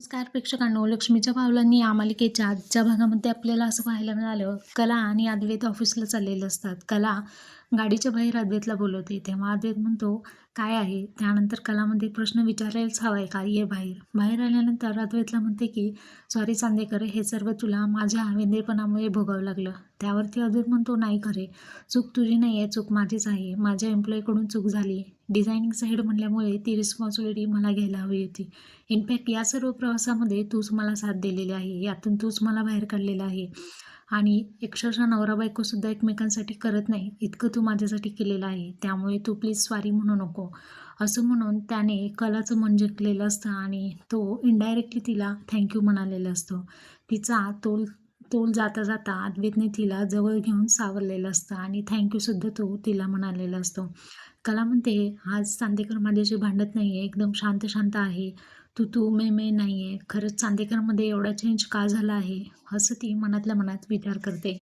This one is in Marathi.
नमस्कार प्रेक्षकांनो. लक्ष्मीच्या पावलांनी या मालिकेच्या आजच्या भागामध्ये आपल्याला असं पाहायला मिळालं कला आणि अद्वैत ऑफिसला चाललेले असतात. कला गाडीच्या बाहेर अद्वैतला बोलवते. तेव्हा अद्वैत म्हणतो काय आहे? त्यानंतर कलामध्ये प्रश्न विचारायलाच हवा आहे का? ये बाहेर. बाहेर आल्यानंतर अद्वैतला म्हणते की सॉरी चांदेकर हे सर्व तुला माझ्या वेंदेपणामुळे भोगावं लागलं. त्यावरती अद्वैत म्हणतो नाही खरे. चूक तुझी नाही आहे चूक माझीच आहे. माझ्या एम्प्लॉईकडून चूक झाली. डिझायनिंग साईड म्हणल्यामुळे ती रिस्पॉन्सिबिलिटी मला घ्यायला हवी होती. इनफॅक्ट या सर्व प्रवासामध्ये तूच मला साथ दिलेली आहे. यातून तूच मला बाहेर काढलेलं आहे. आणि अक्षरशः नवरा बायकोसुद्धा एकमेकांसाठी करत नाही. इतकं तू माझ्यासाठी केलेलं आहे. त्यामुळे तू प्लीज स्वारी म्हणू नको. असं म्हणून त्याने कलाचं मन जिंकलेलं असतं आणि तो इनडायरेक्टली तिला थँक्यू म्हणालेलं असतं. तिचा तोल तोल जाता जाता अद्वैतने तिला जवळ घेऊन सावरलेलं असतं आणि थँक्यूसुद्धा तो तिला म्हणालेला असतो. कला म्हणते आज चांदेकर माझ्याशी भांडत नाही आहे एकदम शांत शांत आहे. तू तू मे मे नाही आहे खरंच चांदेकरमध्ये एवढा चेंज का झाला आहे? असं ती मनातल्या मनात विचार करते.